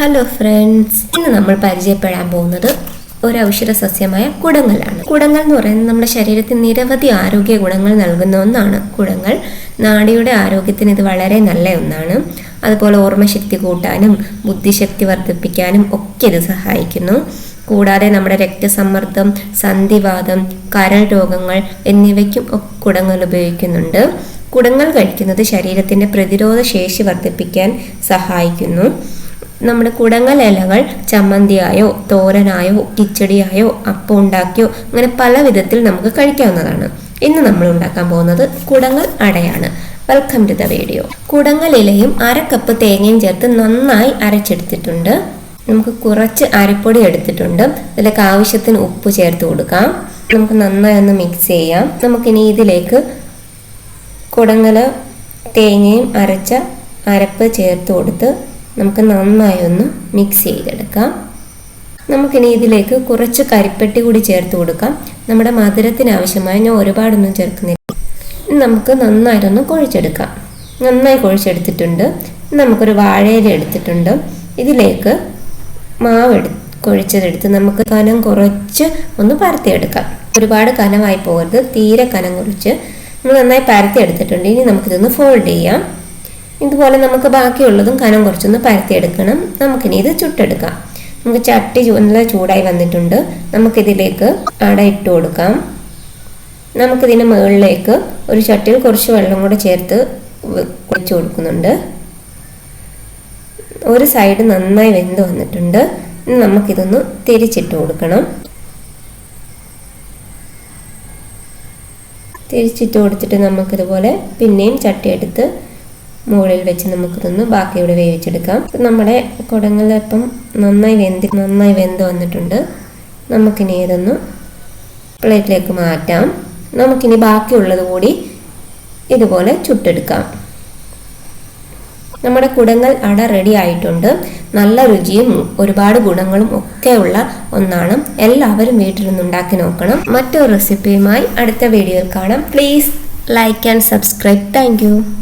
Hello friends ഇന്ന് നമ്മൾ പരിചയപ്പെടാൻ പോകുന്നത് ഒരു ഔഷധ സസ്യമായ കുടങ്ങലാണ്. കുടങ്ങൾ എന്ന് പറയുന്നത് നമ്മുടെ ശരീരത്തിന് നിരവധി ആരോഗ്യ ഗുണങ്ങൾ നൽകുന്ന ഒന്നാണ്. കുടങ്ങൾ നാടിയുടെ ആരോഗ്യത്തിന് ഇത് വളരെ നല്ല ഒന്നാണ്. അതുപോലെ ഓർമ്മശക്തി കൂട്ടാനും ബുദ്ധിശക്തി വർദ്ധിപ്പിക്കാനും ഒക്കെ ഇത് സഹായിക്കുന്നു. കൂടാതെ നമ്മുടെ രക്തസമ്മർദ്ദം സന്ധിവാദം കരൾ രോഗങ്ങൾ എന്നിവയ്ക്കും കുടങ്ങൾ ഉപയോഗിക്കുന്നുണ്ട്. കുടങ്ങൾ കഴിക്കുന്നത് ശരീരത്തിന്റെ പ്രതിരോധ ശേഷി വർദ്ധിപ്പിക്കാൻ സഹായിക്കുന്നു. നമ്മുടെ കുടങ്ങൽ ഇലകൾ ചമ്മന്തിയായോ തോരനായോ കിച്ചടിയായോ അപ്പം ഉണ്ടാക്കിയോ അങ്ങനെ പല വിധത്തിൽ നമുക്ക് കഴിക്കാവുന്നതാണ്. ഇന്ന് നമ്മൾ ഉണ്ടാക്കാൻ പോകുന്നത് കുടങ്ങൽ അടയാണ്. വെൽക്കം ടു ദ വീഡിയോ കുടങ്ങൽ ഇലയും അര കപ്പ് തേങ്ങയും ചേർത്ത് നന്നായി അരച്ചെടുത്തിട്ടുണ്ട്. നമുക്ക് കുറച്ച് അരിപ്പൊടി എടുത്തിട്ടുണ്ട്. ഇതിലേക്ക് ആവശ്യത്തിന് ഉപ്പ് ചേർത്ത് കൊടുക്കാം. നമുക്ക് നന്നായി ഒന്ന് മിക്സ് ചെയ്യാം. നമുക്കിനി ഇതിലേക്ക് കുടങ്ങൽ തേങ്ങയും അരച്ച അരപ്പ് ചേർത്ത് കൊടുത്ത് നമുക്ക് നന്നായി ഒന്ന് മിക്സ് ചെയ്തെടുക്കാം. നമുക്കിനി ഇതിലേക്ക് കുറച്ച് കരിപ്പെട്ടി കൂടി ചേർത്ത് കൊടുക്കാം. നമ്മുടെ മധുരത്തിന് ആവശ്യമായി ഞാൻ ഒരുപാടൊന്നും ചേർക്കുന്നില്ല. നമുക്ക് നന്നായിട്ടൊന്ന് കുഴച്ചെടുക്കാം. നന്നായി കുഴച്ചെടുത്തിട്ടുണ്ട്. നമുക്കൊരു വാഴയില എടുത്തിട്ടുണ്ട്. ഇതിലേക്ക് മാവ് എടു കുഴച്ചതെടുത്ത് നമുക്ക് കനം കുറച്ച് ഒന്ന് പരത്തിയെടുക്കാം. ഒരുപാട് കനമായി പോകരുത്. തീരെ കനം കുറച്ച്. നമ്മൾ നന്നായി പരത്തിയെടുത്തിട്ടുണ്ട്. ഇനി നമുക്കിതൊന്ന് ഫോൾഡ് ചെയ്യാം. ഇതുപോലെ നമുക്ക് ബാക്കിയുള്ളതും കനം കുറച്ചൊന്ന് പരത്തിയെടുക്കണം. നമുക്കിനി ഇത് ചുട്ടെടുക്കാം. നമുക്ക് ചട്ടി നല്ല ചൂടായി വന്നിട്ടുണ്ട്. നമുക്കിതിലേക്ക് അട ഇട്ട് കൊടുക്കാം. നമുക്കിതിന് മുകളിലേക്ക് ഒരു ചട്ടിയിൽ കുറച്ച് വെള്ളം കൂടെ ചേർത്ത് വെ- ഒഴിച്ച് കൊടുക്കുന്നുണ്ട്. ഒരു സൈഡ് നന്നായി വെന്ത് വന്നിട്ടുണ്ട്. നമുക്കിതൊന്ന് തിരിച്ചിട്ട് കൊടുക്കണം. തിരിച്ചിട്ട് കൊടുത്തിട്ട് നമുക്കിതുപോലെ പിന്നെയും ചട്ടി എടുത്ത് മുകളിൽ വെച്ച് നമുക്കിതൊന്ന് ബാക്കിയോടെ വേവിച്ചെടുക്കാം. നമ്മുടെ കുടങ്ങളിപ്പം നന്നായി വെന്തി നന്നായി വെന്ത് വന്നിട്ടുണ്ട്. നമുക്കിനി ഇതൊന്ന് പ്ലേറ്റിലേക്ക് മാറ്റാം. നമുക്കിനി ബാക്കിയുള്ളത് കൂടി ഇതുപോലെ ചുട്ടെടുക്കാം. നമ്മുടെ കുടങ്ങൾ അട റെഡി ആയിട്ടുണ്ട്. നല്ല രുചിയും ഒരുപാട് ഗുണങ്ങളും ഒക്കെയുള്ള ഒന്നാണ്. എല്ലാവരും വീട്ടിൽ നിന്ന് ഉണ്ടാക്കി നോക്കണം. മറ്റൊരു റെസിപ്പിയുമായി അടുത്ത വീഡിയോയിൽ കാണാം. Please like and subscribe thank